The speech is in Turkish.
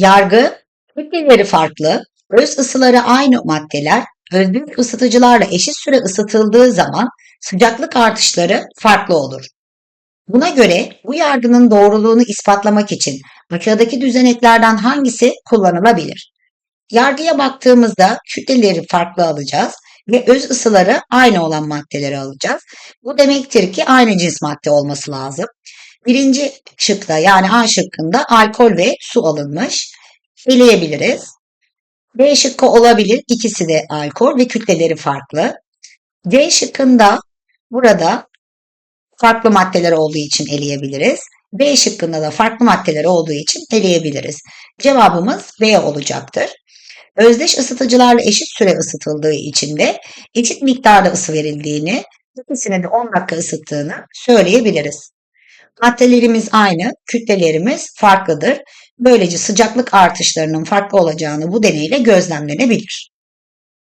Yargı, kütleleri farklı, öz ısıları aynı maddeler, özgül ısıtıcılarla eşit süre ısıtıldığı zaman sıcaklık artışları farklı olur. Buna göre bu yargının doğruluğunu ispatlamak için aşağıdaki düzeneklerden hangisi kullanılabilir? Yargıya baktığımızda kütleleri farklı alacağız ve öz ısıları aynı olan maddeleri alacağız. Bu demektir ki aynı cins madde olması lazım. Birinci şıkta yani A şıkkında alkol ve su alınmış. Eleyebiliriz. B şıkkı olabilir. İkisi de alkol ve kütleleri farklı. D şıkkında burada farklı maddeler olduğu için eleyebiliriz. B şıkkında da farklı maddeler olduğu için eleyebiliriz. Cevabımız B olacaktır. Özdeş ısıtıcılarla eşit süre ısıtıldığı için de eşit miktarda ısı verildiğini, ikisini de 10 dakika ısıttığını söyleyebiliriz. Maddelerimiz aynı, kütlelerimiz farklıdır. Böylece sıcaklık artışlarının farklı olacağını bu deneyle gözlemlenebilir.